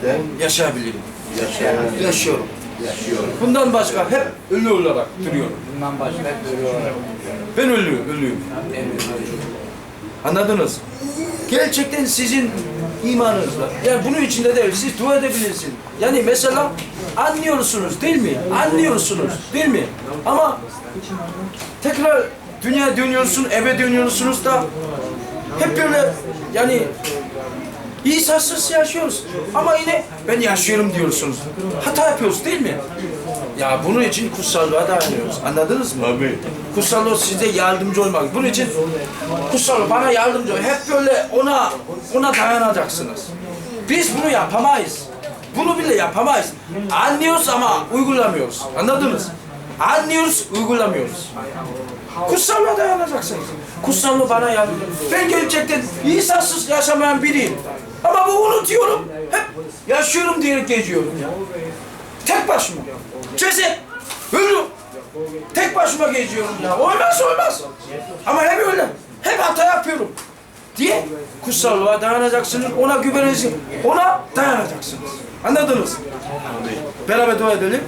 şekilde yaşayabilirim. yaşayan, Yaşıyorum. yaşıyorum. Bundan başka hep ölü olarak duruyorum. Bundan başka hep böyle olarak. Ben ölü, ölüyüm. Anladınız? Gerçekten sizin imanınız var. Yani bunun içinde de siz dua edebilirsiniz. Yani mesela anlıyorsunuz değil mi? Anlıyorsunuz değil mi? Ama tekrar dünya dönüyorsun, eve dönüyorsunuz da hep böyle yani İsa'sız yaşıyoruz. Ama yine ben yaşıyorum diyorsunuz. Hata yapıyoruz değil mi? Ya bunun için kutsallığa dayanıyoruz. Anladınız mı? Tabii. Kutsallığı size yardımcı olmak. Bunun için kutsallığı bana yardımcı ol. Hep böyle ona ona dayanacaksınız. Biz bunu yapamayız. Bunu bile yapamayız. Anlıyoruz ama uygulamıyoruz. Anladınız? Anlıyoruz, uygulamıyoruz. Kutsallığa dayanacaksınız. Kutsallığı bana yardımcı. Ben gerçekten İsa'sız yaşamayan biriyim. Ama bu unutuyorum. Hep yaşıyorum diyerek geziyorum ya. Tek başıma. Ceset. Ölüm. Tek başıma geziyorum ya. Olmaz olmaz. Ama hep öyle. Hep hata yapıyorum. Diye kutsallığa dayanacaksınız. Ona güveneceksiniz. Ona dayanacaksınız. Anladınız? Beraber dua edelim.